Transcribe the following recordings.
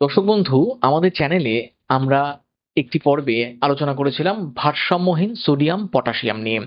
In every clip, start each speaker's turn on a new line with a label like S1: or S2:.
S1: দর্শক বন্ধু আমাদের চ্যানেলে আমরা একটি পর্বে আলোচনা করেছিলাম ভারসাম্যহীন সোডিয়াম পটাশিয়াম নিয়ে।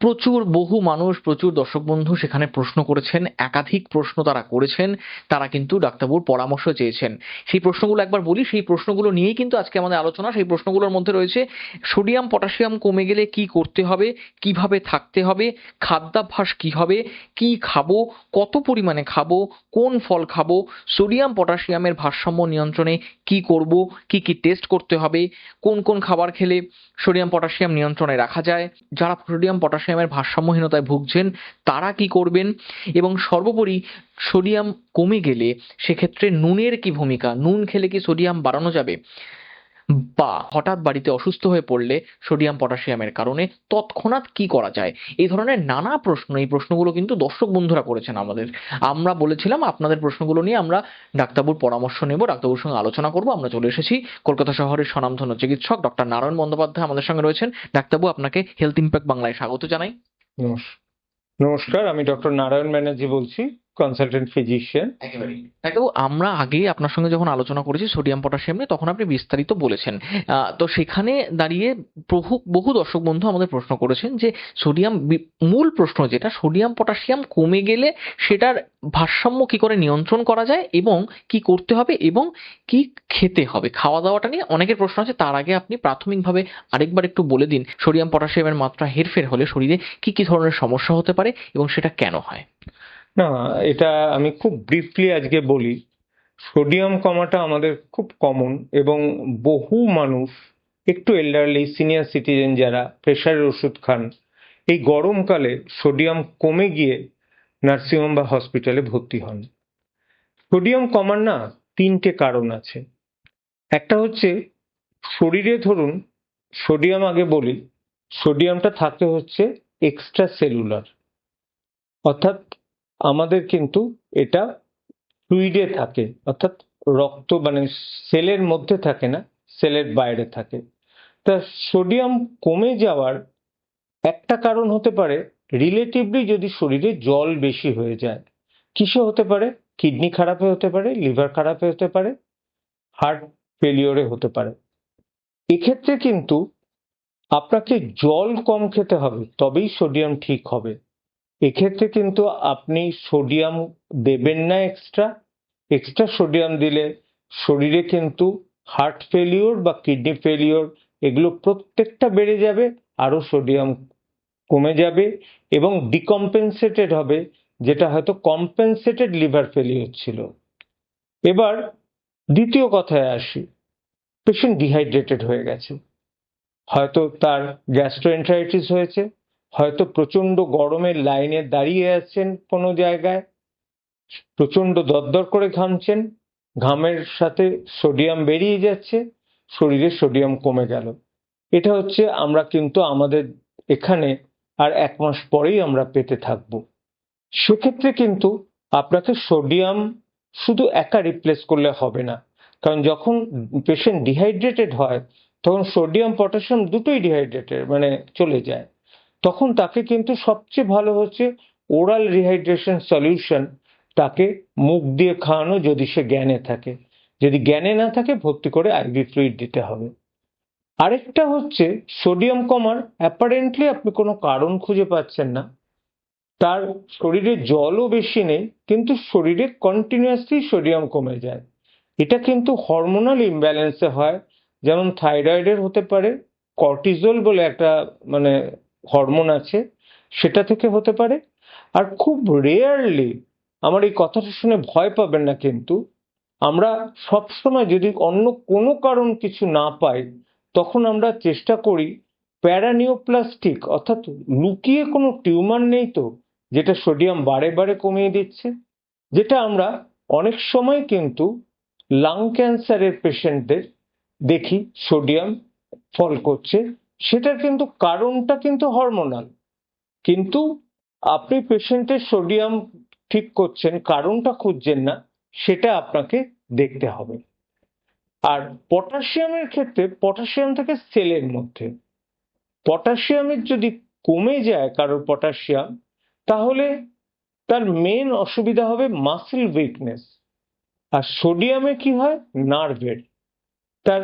S1: প্রচুর বহু মানুষ, প্রচুর দর্শক বন্ধু সেখানে প্রশ্ন করেছেন, একাধিক প্রশ্ন তারা করেছেন, তারা কিন্তু ডাক্তারবাবুর পরামর্শ চেয়েছেন। সেই প্রশ্নগুলো একবার বলি, সেই প্রশ্নগুলো নিয়েই কিন্তু আজকে আমাদের আলোচনা। সেই প্রশ্নগুলোর মধ্যে রয়েছে, সোডিয়াম, পটাশিয়াম কমে গেলে কি করতে হবে, কীভাবে থাকতে হবে, খাদ্যাভ্যাস কি হবে, কি খাব, কত পরিমাণে খাব, কোন ফল খাব, সোডিয়াম, পটাশিয়ামের ভারসাম্য নিয়ন্ত্রণে কি করব, কি কি টেস্ট করতে হবে, কোন কোন খাবার খেলে সোডিয়াম, পটাশিয়াম নিয়ন্ত্রণে রাখা যায়, যারা সোডিয়াম পটাশিয়ামের ভারসাম্যহীনতায় ভুগছেন, তারা কি করবেন? এবং সর্বোপরি সোডিয়াম কমে গেলে সেক্ষেত্রে নুনের কি ভূমিকা? নুন খেলে কি সোডিয়াম বাড়ানো যাবে? বা হঠাৎ বাড়িতে অসুস্থ হয়ে পড়লে সোডিয়াম পটাশিয়ামের কারণে তৎক্ষণাৎ কি করা যায়? এই ধরনের নানা প্রশ্ন, এই প্রশ্নগুলো কিন্তু দর্শক বন্ধুরা করেছেন আমাদের। আমরা বলেছিলাম আপনাদের প্রশ্নগুলো নিয়ে আমরা ডাক্তারবাবুর পরামর্শ নেব, ডাক্তারবাবুর সঙ্গে আলোচনা করব। আমরা চলে এসেছি কলকাতা শহরের স্বনামধন্য চিকিৎসক ডক্টর নারায়ণ বন্দ্যোপাধ্যায় আমাদের সঙ্গে রয়েছেন। ডাক্তারবাবু, আপনাকে হেলথ ইম্প্যাক্ট বাংলায় স্বাগত জানাই।
S2: নমস্কার নমস্কার, আমি ডক্টর নারায়ণ ব্যানার্জি বলছি। কনসালটেন্ট ফিজিশিয়ান
S1: ডাক্তারবাবু আমরা আগে আপনার সঙ্গে যখন আলোচনা করেছি সোডিয়াম পটাশিয়াম নিয়ে তখন আপনি বিস্তারিত বলেছেন। আহ, তো সেখানে দাঁড়িয়ে বহু বহু দর্শক বন্ধু আমাদের প্রশ্ন করেছেন যে সোডিয়াম মূল প্রশ্ন যেটা সোডিয়াম পটাশিয়াম কমে গেলে সেটার ভারসাম্য কি করে নিয়ন্ত্রণ করা যায় এবং কি করতে হবে এবং কি খেতে হবে? খাওয়া দাওয়াটা নিয়ে অনেকের প্রশ্ন আছে তার আগে আপনি প্রাথমিকভাবে আরেকবার একটু বলে দিন সোডিয়াম পটাশিয়ামের মাত্রা হেরফের হলে শরীরে কি কি ধরনের সমস্যা হতে পারে এবং সেটা কেন হয়?
S2: না, এটা আমি খুব ব্রিফলি আজকে বলি। সোডিয়াম কমাটা আমাদের খুব কমন এবং বহু মানুষ, একটু এল্ডারলি সিনিয়র সিটিজেন যারা প্রেশারের ওষুধ খান, এই গরমকালে সোডিয়াম কমে গিয়ে নার্সিংহোম বা হসপিটালে ভর্তি হন। সোডিয়াম কমার না তিনটে কারণ আছে। একটা হচ্ছে, শরীরে ধরুন সোডিয়াম আগে বলি সোডিয়ামটা থাকে হচ্ছে এক্সট্রা সেলুলার অর্থাৎ আমাদের কিন্তু এটা ফ্লুইডে থাকে, অর্থাৎ রক্ত মানে সেলের মধ্যে থাকে না সেলের বাইরে থাকে। তা সোডিয়াম কমে যাওয়ার একটা কারণ হতে পারে রিলেটিভলি যদি শরীরে জল বেশি হয়ে যায়, কিসে হতে পারে? কিডনি খারাপে হতে পারে লিভার খারাপে হতে পারে হার্ট ফেলিওরে হতে পারে। এক্ষেত্রে কিন্তু আপনাকে জল কম খেতে হবে, তবেই সোডিয়াম ঠিক হবে। এক্ষেত্রে কিন্তু আপনি সোডিয়াম দেবেন না এক্সট্রা এক্সট্রা সোডিয়াম দিলে শরীরে কিন্তু হার্ট ফেলিওর বা কিডনি ফেলিওর এগুলো প্রত্যেকটা বেড়ে যাবে আরও সোডিয়াম কমে যাবে এবং ডিকম্পেনসেটেড হবে, যেটা হয়তো কম্পেনসেটেড লিভার ফেলিওর ছিল। এবার দ্বিতীয় কথায় আসি পেশেন্ট ডিহাইড্রেটেড হয়ে গেছে। হয়তো তার গ্যাস্ট্রোএন্টারাইটিস হয়েছে হয়তো প্রচণ্ড গরমের লাইনে দাঁড়িয়ে আছেন কোনো জায়গায় প্রচণ্ড দরদর করে ঘামছেন, ঘামের সাথে সোডিয়াম বেরিয়ে যাচ্ছে, শরীরে সোডিয়াম কমে গেল। এটা হচ্ছে আমরা কিন্তু আমাদের এখানে আর এক মাস পরেই আমরা পেতে থাকব। সেক্ষেত্রে কিন্তু আপনাকে সোডিয়াম শুধু একা রিপ্লেস করলে হবে না। কারণ যখন পেশেন্ট ডিহাইড্রেটেড হয়, তখন সোডিয়াম পটাশিয়াম দুটোই ডিহাইড্রেটেড মানে চলে যায়। তখন তাকে কিন্তু সবচেয়ে ভালো হচ্ছে ওরাল রিহাইড্রেশন সলিউশন তাকে মুখ দিয়ে খাওয়ানো যদি সে জ্ঞানে থাকে। যদি জ্ঞানে না থাকে, ভর্তি করে আইভি ফ্লুইড দিতে হবে। আরেকটা হচ্ছে সোডিয়াম কমার অ্যাপারেন্টলি আপনি কোনো কারণ খুঁজে পাচ্ছেন না। তার শরীরে জলও বেশি নেই, কিন্তু শরীরে কন্টিনিউয়াসলি সোডিয়াম কমে যায়। এটা কিন্তু হরমোনাল ইমব্যালেন্সে হয়। যেমন থাইরয়েডের হতে পারে কর্টিজল বলে একটা মানে হরমোন আছে, সেটা থেকে হতে পারে। আর খুব রেয়ারলি আমার এই কথাটা শুনে ভয় পাবেন না কিন্তু, আমরা সবসময় যদি অন্য কোনো কারণ কিছু না পাই, তখন আমরা চেষ্টা করি প্যারানিওপ্লাস্টিক, অর্থাৎ লুকিয়ে কোনো টিউমার নেই তো, যেটা সোডিয়াম বারে বারে কমিয়ে দিচ্ছে, যেটা আমরা অনেক সময় কিন্তু লাং ক্যান্সারের পেশেন্টদের দেখি, সোডিয়াম ফল করছে। সেটার কিন্তু কারণটা কিন্তু হরমোনাল কিন্তু আপনি পেশেন্টের সোডিয়াম ঠিক করছেন, কারণটা খুঁজছেন না, সেটা আপনাকে দেখতে হবে। আর পটাশিয়ামের ক্ষেত্রে, পটাশিয়াম থাকে সেলের মধ্যে। পটাশিয়ামের যদি কমে যায় কারোর পটাশিয়াম, তাহলে তার মেন অসুবিধা হবে মাসেল উইকনেস আর সোডিয়ামে কি হয়? নার্ভের তার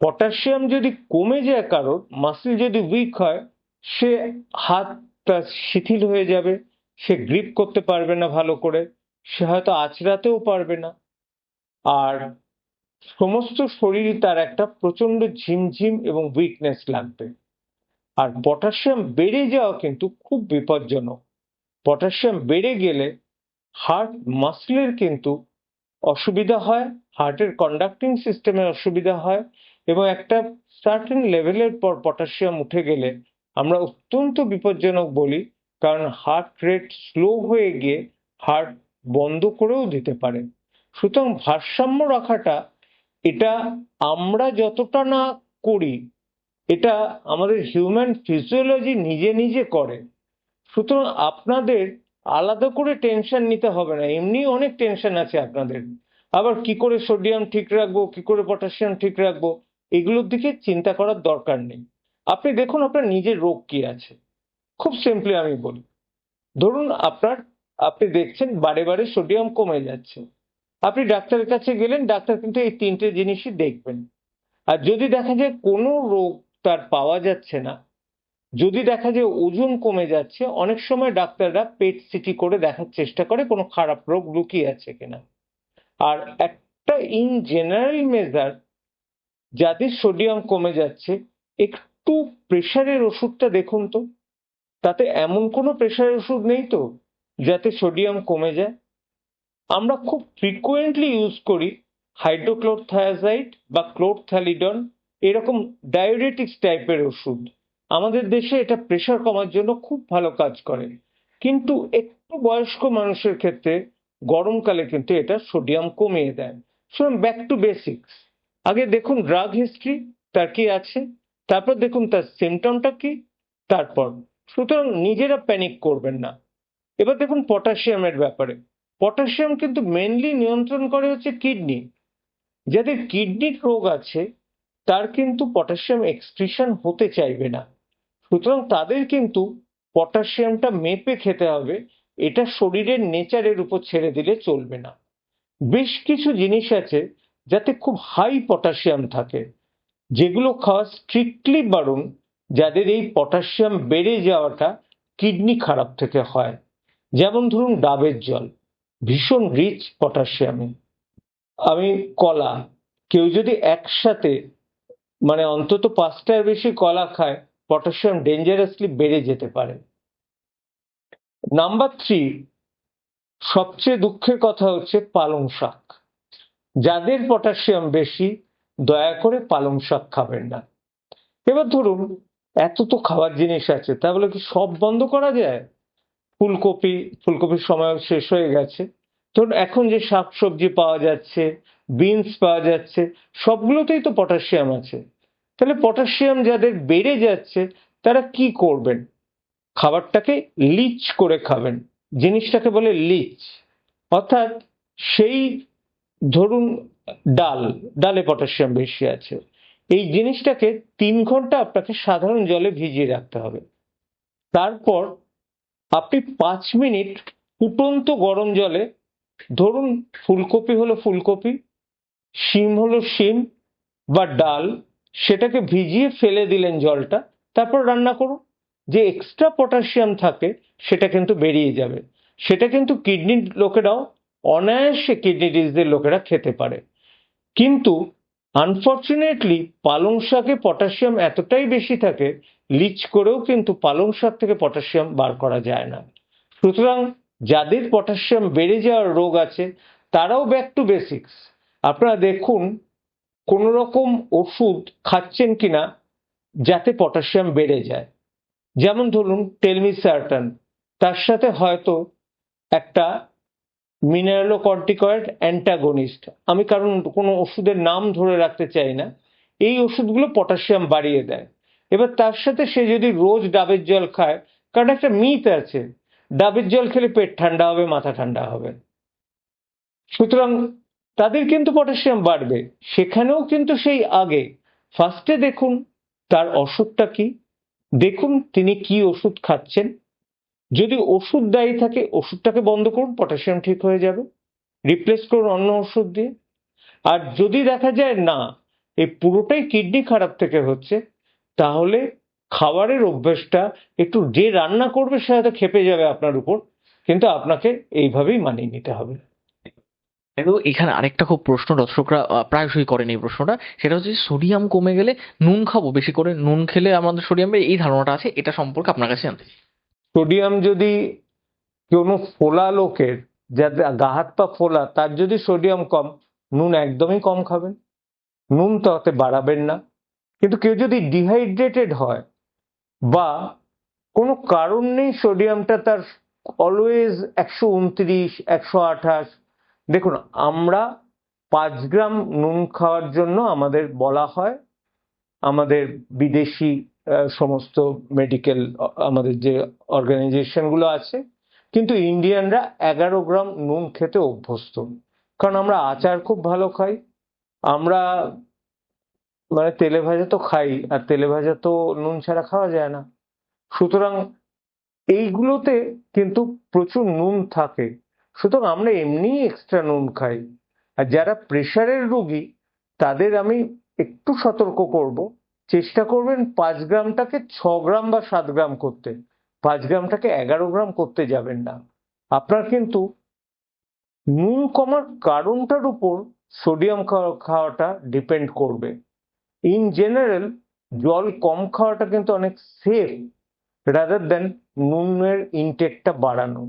S2: পটাশিয়াম যদি কমে যায় কারোর মাসেল যদি উইক হয়, সে হাতটা শিথিল হয়ে যাবে, সে গ্রিপ করতে পারবে না ভালো করে, সে হয়তো আঁচড়াতেও পারবে না। আর সমস্ত শরীর তার একটা প্রচণ্ড ঝিমঝিম এবং উইকনেস লাগবে। আর পটাশিয়াম বেড়ে যাওয়া কিন্তু খুব বিপজ্জনক। পটাশিয়াম বেড়ে গেলে হার্ট মাসলের কিন্তু অসুবিধা হয় হার্টের কন্ডাক্টিং সিস্টেমে অসুবিধা হয় এবং একটা সার্টেন লেভেলের পর পটাশিয়াম উঠে গেলে আমরা অত্যন্ত বিপজ্জনক বলি, কারণ হার্ট রেট স্লো হয়ে গিয়ে হার্ট বন্ধ করেও দিতে পারে। সুতরাং ভারসাম্য রাখাটা, এটা আমরা যতটা না করি, এটা আমাদের হিউম্যান ফিজিওলজি নিজে নিজে করে। সুতরাং আপনাদের আলাদা করে টেনশন নিতে হবে না, এমনি অনেক টেনশন আছে আপনাদের। আবার কি করে সোডিয়াম ঠিক রাখব, কি করে পটাশিয়াম ঠিক রাখব এগুলোর দিকে চিন্তা করার দরকার নেই। আপনি দেখুন আপনার নিজের রোগ কি আছে। খুব সিম্পলি আমি বলি। ধরুন আপনার, আপনি দেখছেন বারে বারে সোডিয়াম কমে যাচ্ছে। আপনি ডাক্তারের কাছে গেলেন, ডাক্তার কিন্তু এই তিনটে জিনিসই দেখবেন। আর যদি দেখা যায় কোনো রোগ তার পাওয়া যাচ্ছে না, যদি দেখা যায় ওজন কমে যাচ্ছে, অনেক সময় ডাক্তাররা পেট সিটি করে দেখার চেষ্টা করে কোনো খারাপ রোগ লুকিয়ে আছে কিনা। আর একটা ইন জেনারেল মেজার যাদের সোডিয়াম কমে যাচ্ছে, একটু প্রেশারের ওষুধটা দেখুন তো। তাতে এমন কোনো প্রেশারের ওষুধ নেই তো, যাতে সোডিয়াম কমে যায়। আমরা খুব ফ্রিকোয়েন্টলি ইউজ করি হাইড্রোক্লোরথায়াজাইড বা ক্লোরথ্যালিডন এরকম ডায়োরেটিক্স টাইপের ওষুধ। আমাদের দেশে এটা প্রেশার কমার জন্য খুব ভালো কাজ করে। কিন্তু একটু বয়স্ক মানুষের ক্ষেত্রে গরমকালে কিন্তু এটা সোডিয়াম কমিয়ে দেয়। সুতরাং ব্যাক টু বেসিক্স আগে দেখুন ড্রাগ হিস্ট্রি তার কি আছে, তারপর দেখুন তার সিমটমটা কি, তারপর। সুতরাং নিজেরা প্যানিক করবেন না। এবার দেখুন পটাশিয়ামের ব্যাপারে। পটাশিয়াম কিন্তু মেনলি নিয়ন্ত্রণ করে হচ্ছে কিডনি যাদের কিডনির রোগ আছে, তার কিন্তু পটাশিয়াম এক্সক্রিশন হতে চাইবে না। সুতরাং তাদের কিন্তু পটাশিয়ামটা মেপে খেতে হবে, এটা শরীরের নেচারের উপর ছেড়ে দিলে চলবে না। বেশ কিছু জিনিস আছে যাতে খুব হাই পটাশিয়াম থাকে। যেগুলো খাওয়া স্ট্রিক্টলি বারণ, যাদের এই পটাশিয়াম বেড়ে যাওয়াটা কিডনি খারাপ থেকে হয়। যেমন ধরুন ডাবের জল, ভীষণ রিচ পটাশিয়ামে আমি কলা, কেউ যদি একসাথে মানে অন্তত পাঁচটার বেশি কলা খায় পটাশিয়াম ডেঞ্জারাসলি বেড়ে যেতে পারে। নাম্বার থ্রি সবচেয়ে দুঃখের কথা হচ্ছে পালং শাক। যাদের পটাশিয়াম বেশি, দয়া করে পালং শাক খাবেন না। এবার ধরুন, এত তো খাওয়ার জিনিস আছে, তাহলে কি সব বন্ধ করা যায়? ফুলকপি, ফুলকপির সময় শেষ হয়ে গেছে। ধরুন, এখন যে শাক সবজি পাওয়া যাচ্ছে, বিনস পাওয়া যাচ্ছে, সবগুলোতেই তো পটাশিয়াম আছে। তাহলে পটাশিয়াম যাদের বেড়ে যাচ্ছে, তারা কি করবেন? খাবারটাকে লিচ করে খাবেন। জিনিসটাকে বলে লিচ। অর্থাৎ সেই ধরুন ডাল, ডালে পটাশিয়াম বেশি আছে। এই জিনিসটাকে তিন ঘণ্টা আপনাকে সাধারণ জলে ভিজিয়ে রাখতে হবে। তারপর আপনি পাঁচ মিনিট ফুটন্ত গরম জলে, ধরুন ফুলকপি হলো ফুলকপি, শিম হলো শিম বা ডাল, সেটাকে ভিজিয়ে ফেলে দিলেন জলটা, তারপর রান্না করুন। যে এক্সট্রা পটাশিয়াম থাকে, সেটা কিন্তু বেরিয়ে যাবে। সেটা কিন্তু কিডনির লোকেরাও অনায়াসে কিডনি ডিজিজের লোকেরা খেতে পারে। কিন্তু আনফর্চুনেটলি পালং শাকে পটাশিয়াম এতটাই বেশি থাকে লিচ করেও কিন্তু পালং শাক থেকে পটাশিয়াম বার করা যায় না। সুতরাং, যাদের পটাশিয়াম বেড়ে যাওয়ার রোগ আছে, তারাও ব্যাক টু বেসিক্স আপনারা দেখুন কোন রকম ওষুধ খাচ্ছেন কিনা, যাতে পটাশিয়াম বেড়ে যায়। যেমন ধরুন টেলমিসার্টান তার সাথে হয়তো একটা মিনারেলোকর্টিকয়েড অ্যান্টাগনিস্ট আমি কারণ কোনো ওষুধের নাম ধরে রাখতে চাই না। এই ওষুধগুলো পটাশিয়াম বাড়িয়ে দেয়। এবার তার সাথে সে যদি রোজ ডাবের জল খায়, কারণ একটা মিথ আছে, ডাবের জল খেলে পেট ঠান্ডা হবে, মাথা ঠান্ডা হবে। সুতরাং তাদের কিন্তু পটাশিয়াম বাড়বে। সেখানেও কিন্তু সেই আগে। ফার্স্টে দেখুন, তার অসুখটা কি? দেখুন তিনি কি ওষুধ খাচ্ছেন। যদি ওষুধ দায়ী থাকে, ওষুধটাকে বন্ধ করুন, পটাশিয়াম ঠিক হয়ে যাবে। রিপ্লেস করুন অন্য ওষুধ দিয়ে। আর যদি দেখা যায় না, এই পুরোটাই কিডনি খারাপ থেকে হচ্ছে, তাহলে খাবারের অভ্যেসটা একটু যে রান্না করবে, সে হয়তো খেপে যাবে আপনার উপর, কিন্তু আপনাকে এইভাবেই মানিয়ে নিতে হবে।
S1: কিন্তু এখানে আরেকটা খুব প্রশ্ন দর্শকরা প্রায়শই করেন এই প্রশ্নটা। সেটা হচ্ছে সোডিয়াম কমে গেলে নুন খাব, বেশি করে নুন খেলে আমাদের সোডিয়াম এই ধারণাটা আছে, এটা সম্পর্কে আপনার কাছে জানতে চাই।
S2: সোডিয়াম যদি কোনো ফোলা লোকের যাদের গা হাত পা ফোলা, তার যদি সোডিয়াম কম, নুন একদমই কম খাবেন। নুন তাতে বাড়াবেন না। কিন্তু কেউ যদি ডিহাইড্রেটেড হয়, বা কোনো কারণ নেই সোডিয়ামটা তার অলওয়েজ একশো উনত্রিশ, একশো আঠাশ, দেখুন আমরা পাঁচ গ্রাম নুন খাওয়ার জন্য আমাদের বলা হয়, আমাদের বিদেশি সমস্ত মেডিকেল আমাদের যে অর্গানাইজেশনগুলো আছে, কিন্তু ইন্ডিয়ানরা এগারো গ্রাম নুন খেতে অভ্যস্ত। কারণ আমরা আচার খুব ভালো খাই, আমরা মানে তেলে ভাজা তো খাই, আর তেলে ভাজা তো নুন ছাড়া খাওয়া যায় না। সুতরাং এইগুলোতে কিন্তু প্রচুর নুন থাকে। সুতরাং আমরা এমনি এক্সট্রা নুন খাই। আর যারা প্রেশারের রোগী, তাদের আমি একটু সতর্ক করব। চেষ্টা করবেন পাঁচ গ্রামটাকে ছ গ্রাম বা সাত গ্রাম করতে। পাঁচ গ্রামটাকে এগারো গ্রাম করতে যাবেন না। আপনার কিন্তু নুন কমার কারণটার উপর সোডিয়াম খাওয়াটা ডিপেন্ড করবে। ইন জেনারেল জল কম খাওয়াটা কিন্তু অনেক সেফ রাদার দেন নুনের ইনটেকটা বাড়ানো।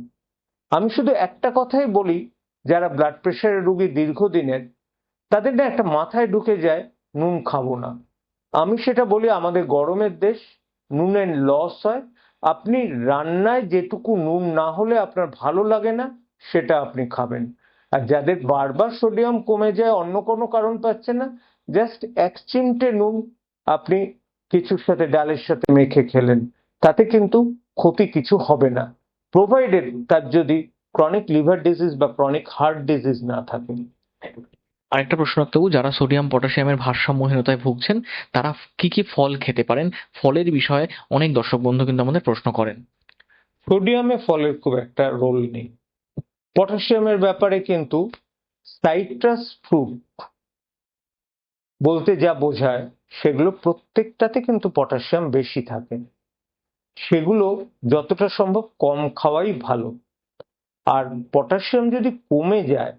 S2: আমি শুধু একটা কথাই বলি, যারা ব্লাড প্রেশারের রুগী দীর্ঘদিনের, তাদের না একটা মাথায় ঢুকে যায়, নুন খাব না। আমি সেটা বলি, আমাদের গরমের দেশ, নুনের লস হয়। আপনি রান্নায় যেটুকু নুন না হলে আপনার ভালো লাগে না, সেটা আপনি খাবেন। আর যাদের বারবার সোডিয়াম কমে যায়, অন্য কোনো কারণ পাচ্ছে না জাস্ট এক চিমটে নুন আপনি কিছুর সাথে, ডালের সাথে মেখে খেলেন, তাতে কিন্তু ক্ষতি কিছু হবে না। প্রোভাইডেড তার যদি ক্রনিক লিভার ডিজিজ বা ক্রনিক হার্ট ডিজিজ না থাকে।
S1: আরেকটা প্রশ্ন রাখতে যারা সোডিয়াম পটাশিয়ামের ভারসাম্যহীনতায় ভুগছেন, তারা কি কি ফল খেতে পারেন? ফলের বিষয়ে অনেক দর্শক বন্ধু কিন্তু আমাদের প্রশ্ন করেন।
S2: সোডিয়ামে ফলের খুব একটা রোল নেই। পটাশিয়ামের ব্যাপারে কিন্তু সাইট্রাস ফ্রুট বলতে যা বোঝায়, সেগুলো প্রত্যেকটাতে কিন্তু পটাশিয়াম বেশি থাকে। সেগুলো যতটা সম্ভব কম খাওয়াই ভালো। আর পটাশিয়াম যদি কমে যায়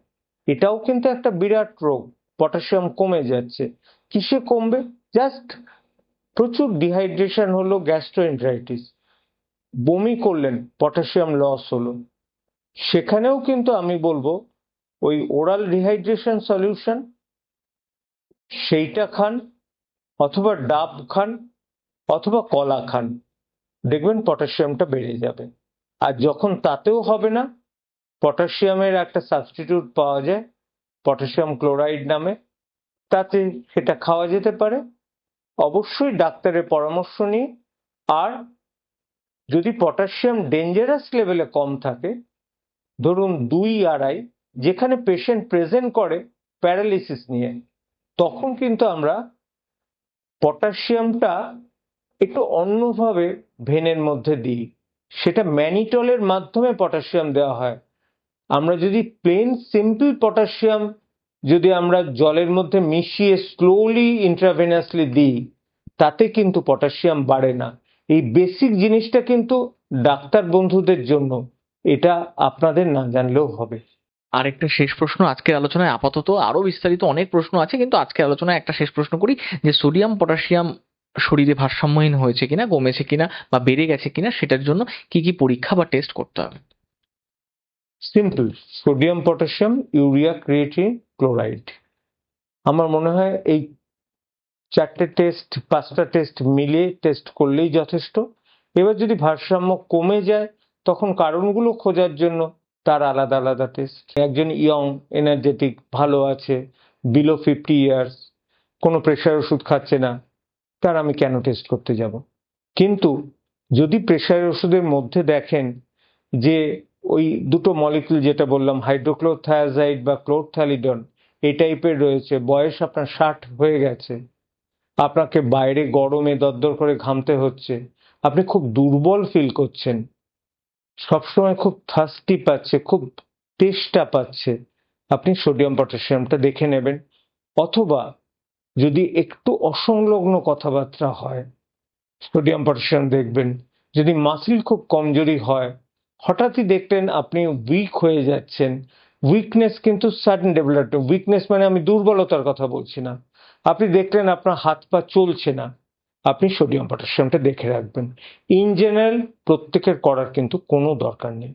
S2: এটাও কিন্তু একটা বিরাট রোগ, পটাশিয়াম কমে যাচ্ছে। কিসে কমবে? জাস্ট প্রচুর ডিহাইড্রেশন হলো গ্যাস্ট্রোএন্টারাইটিস বমি করলেন, পটাশিয়াম লস হলো। সেখানেও কিন্তু আমি বলব, ওই ওরাল ডিহাইড্রেশন সলিউশন সেইটা খান, অথবা ডাব খান, অথবা কলা খান। দেখবেন পটাশিয়ামটা বেড়ে যাবে। আর যখন তাতেও হবে না পটাশিয়ামের একটা সাবস্টিটিউট পাওয়া যায়, পটাশিয়াম ক্লোরাইড নামে। তাতে সেটা খাওয়া যেতে পারে। অবশ্যই ডাক্তারের পরামর্শ নিয়ে। আর যদি পটাশিয়াম ডেঞ্জারাস লেভেলে কম থাকে, ধরুন দুই আড়াই, যেখানে পেশেন্ট প্রেজেন্ট করে প্যারালিসিস নিয়ে, তখন কিন্তু আমরা পটাশিয়ামটা একটু অন্যভাবে ভেনের মধ্যে দিই। সেটা ম্যানিটলের মাধ্যমে পটাশিয়াম দেওয়া হয়। আমরা যদি প্লেন সিম্পল পটাশিয়াম যদি আমরা জলের মধ্যে মিশিয়ে স্লোলি ইন্ট্রাভেনাসলি দিই, তাতে কিন্তু পটাশিয়াম বাড়ে না। এই বেসিক জিনিসটা কিন্তু ডাক্তার বন্ধুদের জন্য, এটা আপনাদের না জানলেও হবে।
S1: আরেকটা শেষ প্রশ্ন আজকের আলোচনায়, আপাতত আরও বিস্তারিত অনেক প্রশ্ন আছে, কিন্তু আজকের আলোচনায় একটা শেষ প্রশ্ন করি, যে সোডিয়াম পটাশিয়াম শরীরে ভারসাম্যহীন হয়েছে কিনা, কমেছে কিনা, বা বেড়ে গেছে কিনা, সেটার জন্য কি কি পরীক্ষা বা টেস্ট করতে হবে?
S2: Simple sodium potassium urea creatine chloride আমার মনে হয় এই চারটে টেস্ট পাঁচটা টেস্ট মিলিয়ে টেস্ট করলেই যথেষ্ট। এবার যদি ভারসাম্য কমে যায়, তখন কারণগুলো খোঁজার জন্য তার আলাদা আলাদা টেস্ট একজন ইয়ং এনার্জেটিক ভালো আছে বিলো ফিফটি ইয়ার্স কোনো প্রেশার ওষুধ খাচ্ছে না, তার আমি কেন টেস্ট করতে যাব? কিন্তু যদি প্রেশার ওষুধের মধ্যে দেখেন যে ওই দুটো মলিকুল যেটা বললাম হাইড্রোক্লোরথায়াজাইড বা ক্লোরথ্যালিডন এই টাইপের রয়েছে। বয়স আপনার ষাট হয়ে গেছে। আপনাকে বাইরে গরমে দরদর করে ঘামতে হচ্ছে। আপনি খুব দুর্বল ফিল করছেন। সবসময় খুব থার্স্টি পাচ্ছে, খুব তেষ্টা পাচ্ছে। আপনি সোডিয়াম পটাশিয়ামটা দেখে নেবেন। অথবা যদি একটু অসংলগ্ন কথাবার্তা হয় সোডিয়াম পটাশিয়াম দেখবেন। যদি মাসিল খুব কমজোরি হয় হঠাৎই দেখলেন আপনি উইক হয়ে যাচ্ছেন। উইকনেস কিন্তু সাডেন ডেভেলপমেন্ট উইকনেস মানে আমি দুর্বলতার কথা বলছি না। আপনি দেখলেন আপনার হাত পা চলছে না। আপনি সোডিয়াম পটাশিয়ামটা দেখে রাখবেন। ইন জেনারেল প্রত্যেকের করার কিন্তু কোনো দরকার নেই।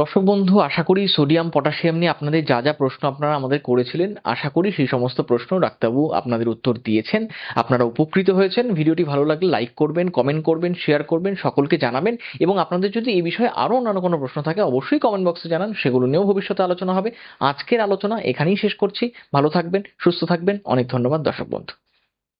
S1: দর্শক বন্ধু, আশা করি সোডিয়াম, পটাশিয়াম নিয়ে আপনাদের যা যা প্রশ্ন আপনারা আমাদের করেছিলেন, আশা করি সেই সমস্ত প্রশ্ন ডাক্তারবাবু আপনাদের উত্তর দিয়েছেন। আপনারা উপকৃত হয়েছেন। ভিডিওটি ভালো লাগলে লাইক করবেন, কমেন্ট করবেন, শেয়ার করবেন, সকলকে জানাবেন এবং আপনাদের যদি এই বিষয়ে আরও অন্যান্য কোনো প্রশ্ন থাকে অবশ্যই কমেন্ট বক্সে জানান, সেগুলো নিয়েও ভবিষ্যতে আলোচনা হবে। আজকের আলোচনা এখানেই শেষ করছি। ভালো থাকবেন, সুস্থ থাকবেন। অনেক ধন্যবাদ দর্শক বন্ধু।